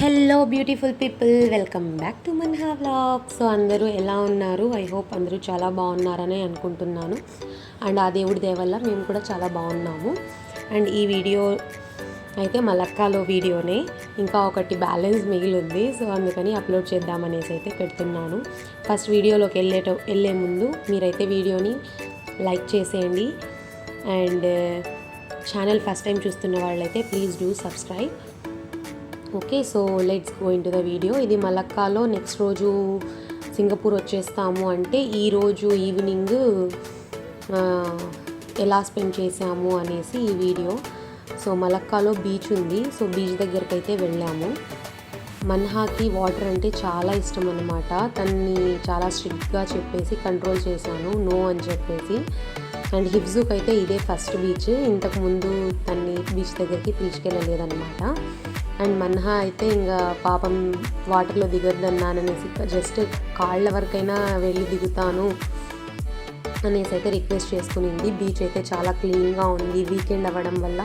Hello beautiful people welcome back to Manha vlog so అందరూ ఎలా ఉన్నారు? ఐ హోప్ అందరూ చాలా బాగున్నారని అనుకుంటున్నాను. అండ్ ఆ దేవుడి దయ వల్ల మేము కూడా చాలా బాగున్నాము. అండ్ ఈ వీడియో అయితే మలక్కాలో వీడియోనే. ఇంకా ఒకటి బ్యాలెన్స్ మిగిలింది. సో అందుకని అప్లోడ్ చేద్దామనేసి అయితే పెడుతున్నాను. ఫస్ట్ వీడియోలోకి వెళ్ళేట వెళ్ళే ముందు మీరైతే వీడియోని లైక్ చేసేయండి. అండ్ ఛానల్ ఫస్ట్ టైం చూస్తున్న వాళ్ళైతే please do subscribe okay so let's go in to the video ఇది మలక్కాలో నెక్స్ట్ రోజు సింగపూర్ వచ్చేస్తాము అంటే ఈరోజు ఈవినింగ్ ఎలా స్పెండ్ చేసాము అనేసి ఈ వీడియో సో మలక్కాలో బీచ్ ఉంది. సో బీచ్ దగ్గరికి అయితే వెళ్ళాము. మన్హాకి వాటర్ అంటే చాలా ఇష్టం అనమాట తన్ని చాలా స్ట్రిక్ట్గా చెప్పేసి కంట్రోల్ చేశాను. నో అని చెప్పేసి. అండ్ హిబ్జుకి అయితే ఇదే ఫస్ట్ బీచ్ ఇంతకుముందు తన్ని బీచ్ దగ్గరికి తీసుకెళ్ళలేదన్నమాట. అండ్ మన్హా అయితే ఇంకా పాపం వాటర్లో దిగొద్దన్నాననేసి జస్ట్ కాళ్ళ వరకైనా వెళ్ళి దిగుతాను అనేసి అయితే రిక్వెస్ట్ చేసుకునింది. బీచ్ అయితే చాలా క్లీన్గా ఉంది. వీకెండ్ అవ్వడం వల్ల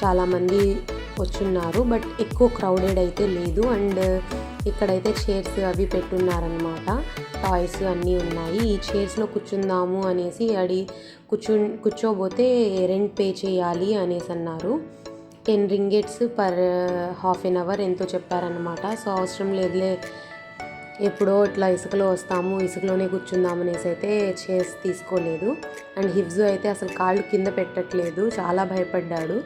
చాలామంది వచ్చున్నారు. బట్ ఎక్కువ క్రౌడెడ్ అయితే లేదు. అండ్ ఇక్కడైతే చైర్స్ అవి పెట్టున్నారనమాట టాయ్స్ అన్నీ ఉన్నాయి. ఈ చైర్స్లో కూర్చుందాము అనేసి అడి కూర్చు కూర్చోబోతే రెంట్ పే చేయాలి అనేసి అన్నారు. Ten ringgits per half an hour ఎంతో చెప్పారనమాట సో అవసరం లేదులే. ఎప్పుడో ఇట్లా ఇసుకలో వస్తాము ఇసుకలోనే కూర్చుందాం అనేసి అయితే చేసి తీసుకోలేదు. అండ్ హిఫ్జు అయితే అసలు కాళ్ళు కింద పెట్టట్లేదు. చాలా భయపడ్డాడు.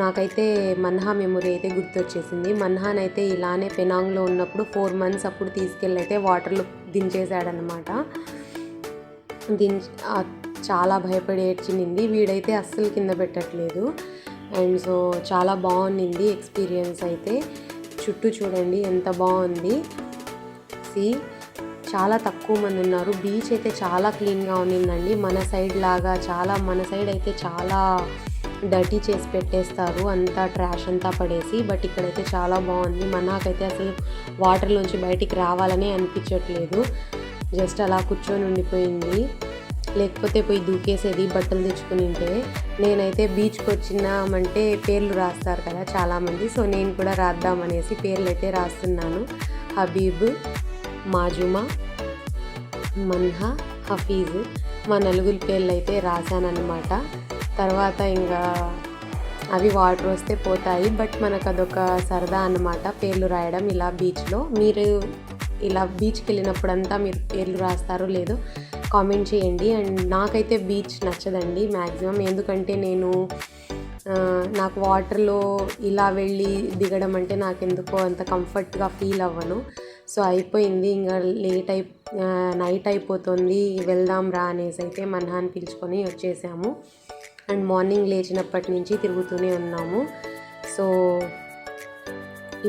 నాకైతే మన్హా మెమొరీ అయితే గుర్తొచ్చేసింది. మన్హాన్ అయితే ఇలానే పెనాంగ్లో ఉన్నప్పుడు ఫోర్ మంత్స్ అప్పుడు తీసుకెళ్ళి అయితే వాటర్లో దించేశాడనమాట దించ చాలా భయపడి ఏడ్చినింది వీడైతే అస్సలు కింద పెట్టట్లేదు. అండ్ సో చాలా బాగుండింది ఎక్స్పీరియన్స్ అయితే. చుట్టూ చూడండి ఎంత బాగుంది. సి చాలా తక్కువ మంది ఉన్నారు. బీచ్ అయితే చాలా క్లీన్గా ఉన్నిందండి మన సైడ్ లాగా చాలా మన సైడ్ అయితే చాలా డర్టీ చేసి పెట్టేస్తారు. అంతా ట్రాష్ అంతా పడేసి బట్ ఇక్కడైతే చాలా బాగుంది. మనకైతే అసలు వాటర్లోంచి బయటికి రావాలనే అనిపించట్లేదు. జస్ట్ అలా కూర్చొని ఉండిపోయింది. లేకపోతే పోయి దూకేసేది బట్టలు తెచ్చుకుని ఉంటే. నేనైతే బీచ్కి వచ్చినామంటే పేర్లు రాస్తారు కదా చాలామంది. సో నేను కూడా రాద్దామనేసి పేర్లు అయితే రాస్తున్నాను. హబీబ్ మాజుమా మన్హా హఫీజ్ మా నలుగురి పేర్లు అయితే రాశానన్నమాట. తర్వాత ఇంకా అవి వాటర్ వస్తే పోతాయి. బట్ మనకు అదొక సరదా అన్నమాట పేర్లు రాయడం ఇలా బీచ్లో మీరు ఇలా బీచ్కి వెళ్ళినప్పుడంతా మీరు పేర్లు రాస్తారో లేదో కామెంట్ చేయండి. అండ్ నాకైతే బీచ్ నచ్చదండి మ్యాక్సిమం ఎందుకంటే నేను నాకు వాటర్లో ఇలా వెళ్ళి దిగడం అంటే నాకు ఎందుకో అంత కంఫర్ట్గా ఫీల్ అవ్వను. సో అయిపోయింది. ఇంకా లేట్ అయి నైట్ అయిపోతుంది. వెళ్దాం రా అనేసి అయితే మన్హాన్ పిలుచుకొని వచ్చేసాము. అండ్ మార్నింగ్ లేచినప్పటి నుంచి తిరుగుతూనే ఉన్నాము. సో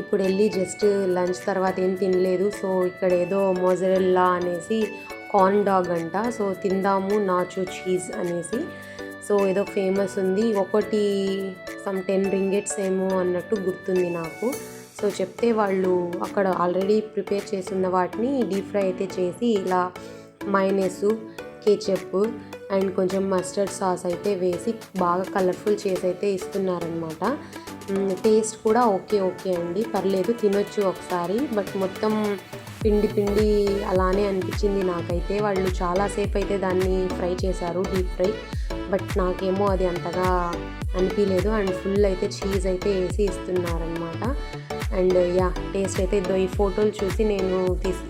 ఇప్పుడు వెళ్ళి జస్ట్ లంచ్ తర్వాత ఏం తినలేదు. సో ఇక్కడ ఏదో మోజరెల్లా అనేసి కార్న్ డాగ్ అంట. సో తిందాము నాచో చీజ్ అనేసి. సో ఏదో ఫేమస్ ఉంది. ఒకటి సమ్ టెన్ రింగెట్స్ ఏమో అన్నట్టు గుర్తుంది నాకు. సో చెప్తే వాళ్ళు అక్కడ ఆల్రెడీ ప్రిపేర్ చేసిన వాటిని డీప్ ఫ్రై అయితే చేసి ఇలా మైనెస్ కేచప్ అండ్ కొంచెం మస్టర్డ్ సాస్ అయితే వేసి బాగా కలర్ఫుల్ చేసి అయితే ఇస్తున్నారనమాట టేస్ట్ కూడా ఓకే ఓకే అండి. పర్లేదు తినొచ్చు ఒకసారి. బట్ మొత్తం పిండి పిండి అలానే అనిపించింది నాకైతే. వాళ్ళు చాలాసేపు అయితే దాన్ని ఫ్రై చేశారు డీప్ ఫ్రై. బట్ నాకేమో అది అంతగా అనిపించలేదు అండ్ ఫుల్ అయితే చీజ్ అయితే వేసి ఇస్తున్నారనమాట అండ్ యా టేస్ట్ అయితే ఇదో ఈ ఫోటోలు చూసి నేను తీసి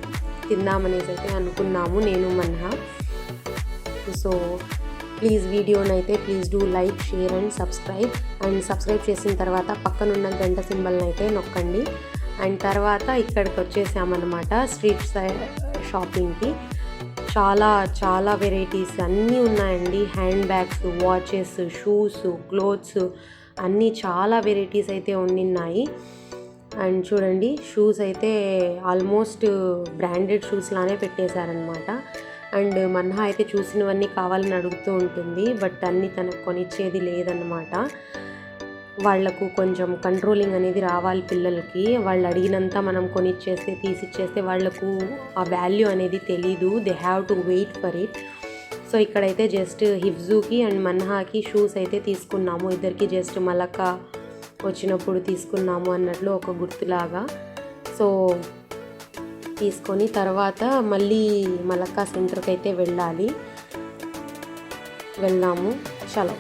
తిందామనేసి అయితే అనుకున్నాము నేను మన్హా. సో ప్లీజ్ వీడియోనైతే please do like share and subscribe. And subscribe చేసిన తర్వాత పక్కనున్న గంట సింబల్ని అయితే నొక్కండి. అండ్ తర్వాత ఇక్కడికి వచ్చేసామన్నమాట స్ట్రీట్ సైడ్ షాపింగ్కి. చాలా చాలా వెరైటీస్ అన్నీ ఉన్నాయండి. Hand bags watches shoes clothes అన్నీ చాలా వెరైటీస్ అయితే ఉన్నాయి అండ్ చూడండి షూస్ అయితే ఆల్మోస్ట్ బ్రాండెడ్ షూస్ లానే పెట్టేశారనమాట అండ్ మన్హా అయితే చూసినవన్నీ కావాలని అడుగుతూ ఉంటుంది బట్ అన్నీ తనకు కొనిచ్చేది లేదనమాట వాళ్ళకు కొంచెం కంట్రోలింగ్ అనేది రావాలి పిల్లలకి. వాళ్ళు అడిగినంత మనం కొనిచ్చేస్తే తీసిచ్చేస్తే వాళ్ళకు ఆ వాల్యూ అనేది తెలీదు. They have to wait for it so ఇక్కడైతే జస్ట్ హిబ్జూకి అండ్ మన్హాకి షూస్ అయితే తీసుకున్నాము. ఇద్దరికి జస్ట్ మలక వచ్చినప్పుడు తీసుకున్నాము అన్నట్లు ఒక గుర్తులాగా. సో తీసుకొని తర్వాత మళ్ళీ మలక్కా సెంటర్కి అయితే వెళ్ళాలి. వెళ్ళాము. చలో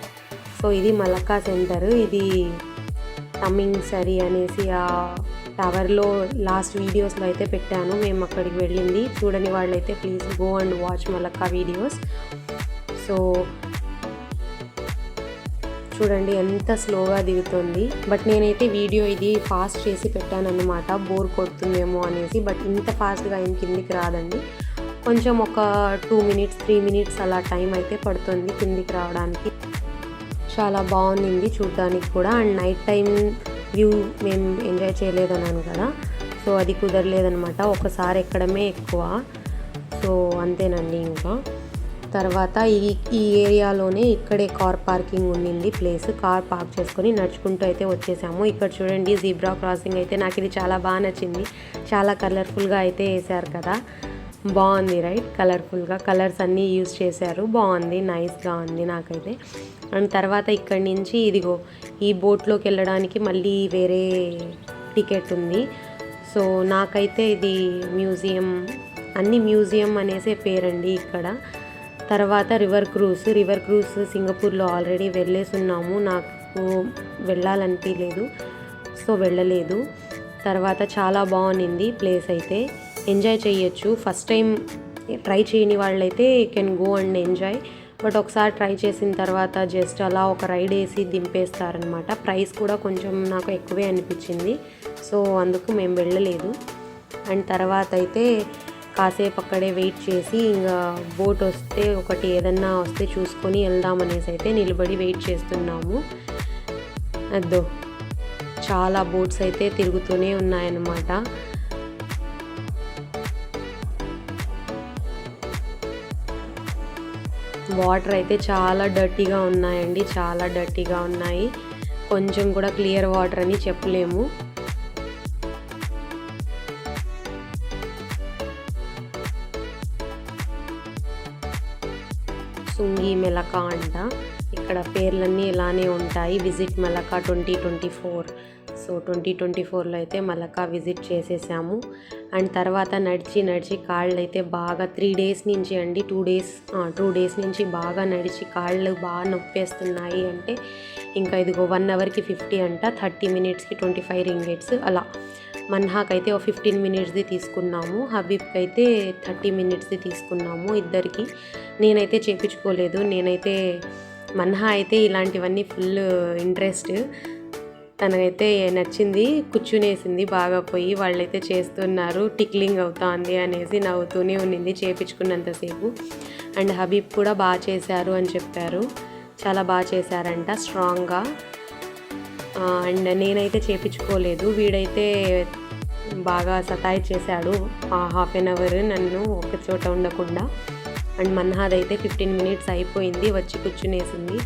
సో ఇది మలక్కా సెంటర్. ఇది టమ్మింగ్ సరి అనేసి ఆ టవర్లో లాస్ట్ వీడియోస్లో అయితే పెట్టాను. మేము అక్కడికి వెళ్ళింది. చూడని వాళ్ళైతే please go and watch Malacca videos. So చూడండి ఎంత స్లోగా దిగుతుంది. బట్ నేనైతే వీడియో ఇది ఫాస్ట్ చేసి పెట్టాను అనమాట బోర్ కొడుతుందేమో అనేసి. బట్ ఇంత ఫాస్ట్గా ఏం కిందికి రాదండి. కొంచెం ఒక టూ మినిట్స్ త్రీ మినిట్స్ అలా టైం అయితే పడుతుంది కిందికి రావడానికి. చాలా బాగుంది చూడడానికి కూడా. అండ్ నైట్ టైం వ్యూ మేము ఎంజాయ్ చేయలేదన్నాను కదా. సో అది కుదరలేదనమాట ఒకసారి ఎక్కడమే ఎక్కువ. సో అంతేనండి ఇంకా. తర్వాత ఈ ఈ ఏరియాలోనే ఇక్కడే కార్ పార్కింగ్ ఉండింది ప్లేస్. కార్ పార్క్ చేసుకొని నడుచుకుంటూ అయితే వచ్చేసాము. ఇక్కడ చూడండి జీబ్రా క్రాసింగ్ అయితే నాకు ఇది చాలా బాగా నచ్చింది. చాలా కలర్ఫుల్గా అయితే వేశారు కదా. బాగుంది రైట్ కలర్ఫుల్గా కలర్స్ అన్నీ యూజ్ చేశారు. బాగుంది నైస్గా ఉంది నాకైతే. అండ్ తర్వాత ఇక్కడి నుంచి ఇదిగో ఈ బోట్లోకి వెళ్ళడానికి మళ్ళీ వేరే టికెట్ ఉంది. సో నాకైతే ఇది మ్యూజియం అన్ని మ్యూజియం అనేసే పేరండి ఇక్కడ. తర్వాత రివర్ క్రూజ్ రివర్ క్రూజ్ సింగపూర్లో ఆల్రెడీ వెళ్ళేసి ఉన్నాము. నాకు వెళ్ళాలనిపించలేదు సో వెళ్ళలేదు. తర్వాత చాలా బాగుంది ప్లేస్ అయితే. ఎంజాయ్ చేయొచ్చు. ఫస్ట్ టైం ట్రై చేయని వాళ్ళైతే can go and enjoy but ఒకసారి ట్రై చేసిన తర్వాత జస్ట్ అలా ఒక రైడ్ వేసి దింపేస్తారనమాట ప్రైస్ కూడా కొంచెం నాకు ఎక్కువే అనిపించింది. సో అందుకు మేము వెళ్ళలేదు. అండ్ తర్వాత అయితే కాసేపు అక్కడే వెయిట్ చేసి ఇంకా బోట్ వస్తే ఒకటి ఏదన్నా వస్తే చూసుకొని వెళ్దామనేసి అయితే నిలబడి వెయిట్ చేస్తున్నాము. అద్దో చాలా బోట్స్ అయితే తిరుగుతూనే ఉన్నాయన్నమాట. వాటర్ అయితే చాలా డర్టీగా ఉన్నాయండి చాలా డర్టీగా ఉన్నాయి. కొంచెం కూడా క్లియర్ వాటర్ అని చెప్పలేము. సుంగి మెలక అంట. ఇక్కడ పేర్లన్నీ ఇలానే ఉంటాయి. Visit Malacca twenty twenty four. So twenty twenty ఫోర్లో అయితే మలకా విజిట్ చేసేసాము. అండ్ తర్వాత నడిచి నడిచి కాళ్ళు అయితే బాగా త్రీ డేస్ నుంచి అండి టూ డేస్ టూ డేస్ నుంచి బాగా నడిచి కాళ్ళు బాగా నొప్పేస్తున్నాయి అంటే ఇంకా ఇదిగో వన్ అవర్కి ఫిఫ్టీ అంట థర్టీ మినిట్స్కి ట్వంటీ ఫైవ్ రింగెట్స్ అలా. మన్హాక్ అయితే ఒక ఫిఫ్టీన్ మినిట్స్ది తీసుకున్నాము హబీబ్కి అయితే థర్టీ మినిట్స్ది తీసుకున్నాము ఇద్దరికి. నేనైతే చేపించుకోలేదు నేనైతే మన్హా అయితే ఇలాంటివన్నీ ఫుల్ ఇంట్రెస్ట్ తనకైతే నచ్చింది కూర్చునేసింది బాగా పోయి వాళ్ళైతే చేస్తున్నారు టిక్లింగ్ అవుతుంది అనేసి నవ్వుతూనే ఉన్నింది చేపించుకున్నంతసేపు అండ్ హబీబ్ కూడా బాగా చేశారు అని చెప్పారు. చాలా బాగా చేశారంట స్ట్రాంగ్గా. అండ్ నేనైతే చేపించుకోలేదు. వీడైతే బాగా సతాయి చేశాడు హాఫ్ అన్ అవర్ నన్ను ఒక చోట ఉండకుండా. అండ్ మన్హాద్ అయితే ఫిఫ్టీన్ మినిట్స్ అయిపోయింది వచ్చి కూర్చునేసింది.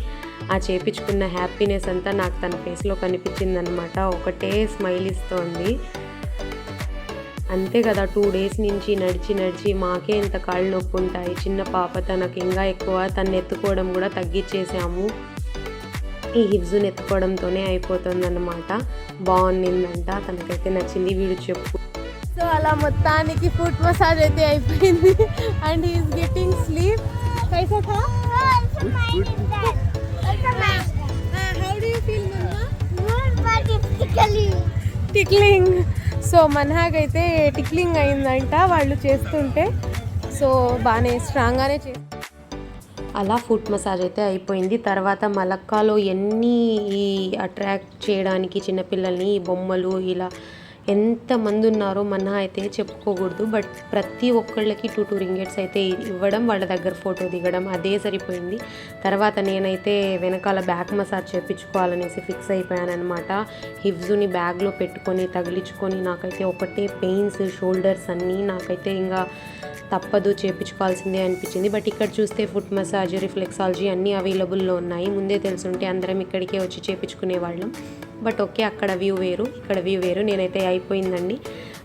ఆ చేపించుకున్న హ్యాపీనెస్ అంతా నాకు తన ఫేస్లో కనిపించింది అనమాట ఒకటే స్మైల్ ఇస్తోంది. అంతే కదా టూ డేస్ నుంచి నడిచి నడిచి మాకే ఇంత కాళ్ళు నొప్పి ఉంటాయి చిన్న పాప తనకు ఇంకా ఎక్కువ తను ఎత్తుకోవడం కూడా తగ్గించేసాము ఈ హిప్స్ని ఎత్తుకోవడంతోనే అయిపోతుందన్నమాట. బాగుండిందంట తనకైతే నచ్చింది వీడు చెప్పు. సో అలా మొత్తానికి ఫుట్ మసాజ్ అయితే అయిపోయింది. And is getting sleep. కైసా tickling so మన్హాగ్ అయితే టిక్లింగ్ అయిందంట. వాళ్ళు చేస్తుంటే సో బాగానే స్ట్రాంగ్గానే చే అలా ఫుట్ మసాజ్ అయితే అయిపోయింది. తర్వాత మలక్కాలో ఎన్ని ఈ అట్రాక్ట్ చేయడానికి చిన్నపిల్లల్ని ఈ బొమ్మలు ఇలా ఎంతమంది ఉన్నారో మన అయితే చెప్పుకోకూడదు బట్ ప్రతి ఒక్కళ్ళకి టూ టూ రింగెట్స్ అయితే ఇవ్వడం వాళ్ళ దగ్గర ఫోటో దిగడం అదే సరిపోయింది. తర్వాత నేనైతే వెనకాల బ్యాక్ మసాజ్ చేయించుకోవాలనేసి ఫిక్స్ అయిపోయాను అనమాట బ్యాగ్లో పెట్టుకొని తగిలించుకొని నాకైతే ఒకటే పెయిన్స్ షోల్డర్స్ అన్నీ నాకైతే ఇంకా తప్పదు చేయించుకోవాల్సిందే అనిపించింది. బట్ ఇక్కడ చూస్తే ఫుట్ మసాజ్ రిఫ్లెక్సాలజీ అన్నీ అవైలబుల్లో ఉన్నాయి. ముందే తెలుసుంటే అందరం ఇక్కడికే వచ్చి చేయించుకునే వాళ్ళం బట్ ఓకే అక్కడ వ్యూ వేరు ఇక్కడ వ్యూ వేరు. నేనైతే అయిపోయిందండి.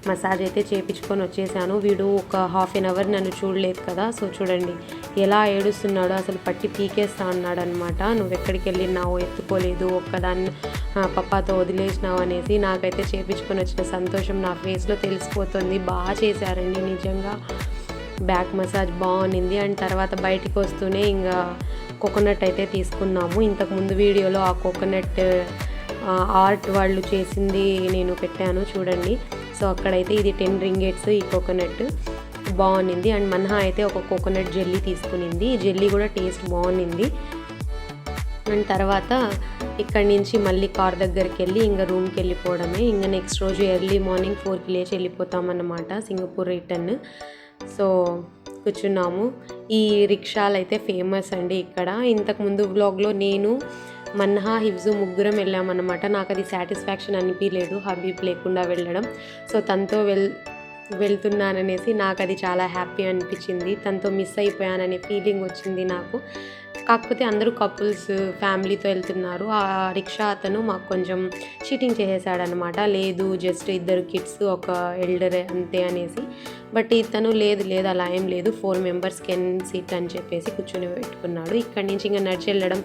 మసాజ్ అయితే చేపించుకొని వచ్చేసాను. వీడు ఒక హాఫ్ ఎన్ అవర్ నన్ను చూడలేదు కదా. సో చూడండి ఎలా ఏడుస్తున్నాడో అసలు పట్టి పీకేస్తా అన్నాడు అనమాట నువ్వు ఎక్కడికి వెళ్ళినావు? ఎత్తుకోలేదు ఒక్కదాన్ని పప్పాతో వదిలేసినావు అనేసి నాకైతే చేపించుకొని వచ్చిన సంతోషం నా ఫేస్లో తెలిసిపోతుంది. బాగా చేశారండి నిజంగా. బ్యాక్ మసాజ్ బాగుంది అండ్ తర్వాత బయటికి వస్తూనే ఇంకా కోకోనట్ అయితే తీసుకున్నాము. ఇంతకుముందు వీడియోలో ఆ కోకోనట్ ఆర్ట్ వాళ్ళు చేసింది నేను పెట్టాను చూడండి. సో అక్కడైతే ఇది టెన్ రింగేట్స్ ఈ కోకోనట్ బాగుంది అండ్ మన్హా అయితే ఒక కోకోనట్ జెల్లీ తీసుకునింది. ఈ జెల్లీ కూడా టేస్ట్ బాగుంది అండ్ తర్వాత ఇక్కడి నుంచి మళ్ళీ కార్ దగ్గరికి వెళ్ళి ఇంకా రూమ్కి వెళ్ళిపోవడమే. ఇంకా నెక్స్ట్ రోజు ఎర్లీ మార్నింగ్ ఫోర్కి లేచి వెళ్ళిపోతామన్నమాట సింగపూర్ రిటర్న్. సో కూర్చున్నాము. ఈ రిక్షాలు అయితే ఫేమస్ అండి ఇక్కడ. ఇంతకుముందు బ్లాగ్లో నేను మన్హా హిబ్జు ముగ్గురం వెళ్ళామన్నమాట. నాకు అది సాటిస్ఫాక్షన్ అనిపించలేదు హబీబ్ లేకుండా వెళ్ళడం. సో తనతో వెల్ వెళ్తున్నాననేసి నాకు అది చాలా హ్యాపీ అనిపించింది. తనతో మిస్ అయిపోయాననే ఫీలింగ్ వచ్చింది నాకు. కాకపోతే అందరూ కపుల్స్ ఫ్యామిలీతో వెళ్తున్నారు. ఆ రిక్షా అతను మాకు కొంచెం చీటింగ్ చేసేసాడనమాట లేదు జస్ట్ ఇద్దరు కిడ్స్ ఒక ఎల్డర్ అంతే అనేసి. బట్ ఇతను లేదు లేదు అలా ఏం లేదు. ఫోర్ మెంబర్స్ కెన్ సీట్ అని చెప్పేసి కూర్చొని పెట్టుకున్నాడు. ఇక్కడి నుంచి ఇంకా నడిచి వెళ్ళడం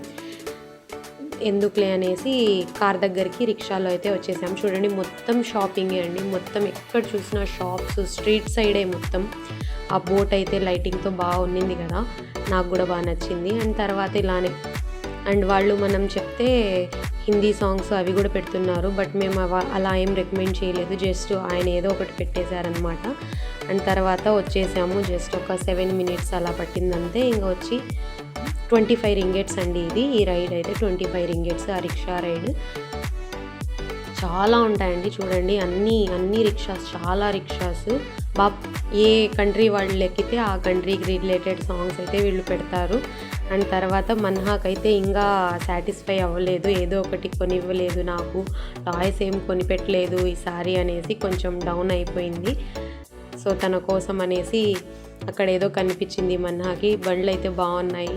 ఎందుకులే అనేసి కార్ దగ్గరికి రిక్షాలో అయితే వచ్చేసాం. చూడండి మొత్తం షాపింగే అండి. మొత్తం ఎక్కడ చూసినా షాప్స్ స్ట్రీట్ సైడే మొత్తం. ఆ బోట్ అయితే లైటింగ్తో బాగా ఉన్నింది కదా. నాకు కూడా బాగా నచ్చింది. అండ్ తర్వాత ఇలానే అండ్ వాళ్ళు మనం చెప్తే హిందీ సాంగ్స్ అవి కూడా పెడుతున్నారు. బట్ మేము అలా ఏం రికమెండ్ చేయలేదు. జస్ట్ ఆయన ఏదో ఒకటి పెట్టేశారనమాట అండ్ తర్వాత వచ్చేసాము. జస్ట్ ఒక సెవెన్ మినిట్స్ అలా పట్టిందంతే. ఇంకా వచ్చి ట్వంటీ ఫైవ్ రింగేట్స్ అండి ఇది. ఈ రైడ్ అయితే ట్వంటీ ఫైవ్ రింగేట్స్ ఆ రిక్షా రైడ్. చాలా ఉంటాయండి చూడండి. అన్ని అన్ని రిక్షాస్ చాలా రిక్షాస్. బా ఏ కంట్రీ వాళ్ళు ఎక్కితే ఆ కంట్రీకి రిలేటెడ్ సాంగ్స్ అయితే వీళ్ళు పెడతారు. అండ్ తర్వాత మన్హాక్ అయితే ఇంకా సాటిస్ఫై అవ్వలేదు. ఏదో ఒకటి కొనివ్వలేదు నాకు. టాయ్స్ ఏం కొనిపెట్టలేదు ఈసారి అనేసి కొంచెం డౌన్ అయిపోయింది. సో తన కోసం అనేసి అక్కడ ఏదో కనిపించింది మన్హాకి. బండ్లు అయితే బాగున్నాయి.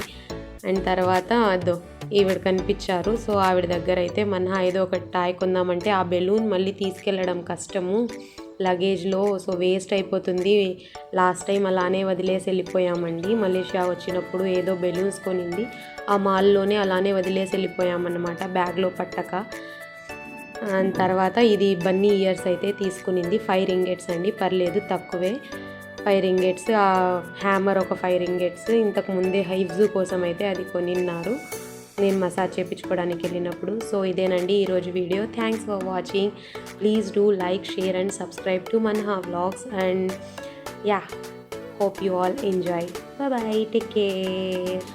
అండ్ తర్వాత అదో ఈవిడ కనిపించారు. సో ఆవిడ దగ్గర అయితే మన ఏదో ఒక టాయ్ కొందామంటే ఆ బెలూన్ మళ్ళీ తీసుకెళ్ళడం కష్టము. లగేజ్లో సో వేస్ట్ అయిపోతుంది. లాస్ట్ టైం అలానే వదిలేసి వెళ్ళిపోయామండి. మలేషియా వచ్చినప్పుడు ఏదో బెలూన్స్ కొనింది. ఆ మాల్లోనే అలానే వదిలేసి వెళ్ళిపోయామన్నమాట బ్యాగ్లో పట్టక. అండ్ తర్వాత ఇది బన్నీ ఇయర్స్ అయితే తీసుకునింది. ఫైవ్ రింగెట్స్ అండి పర్లేదు తక్కువే. ఫైవ్ రింగెట్స్ ఆ హ్యామర్ ఒక ఫైవ్ రింగెట్స్ ఇంతకు ముందే హైవ్జు కోసం అయితే అది కొనిన్నారు. నేను మసాజ్ చేయించుకోవడానికి వెళ్ళినప్పుడు. సో ఇదేనండి ఈరోజు video. Thanks for watching please do like share and subscribe to Manha vlogs and yeah hope you all enjoy bye take care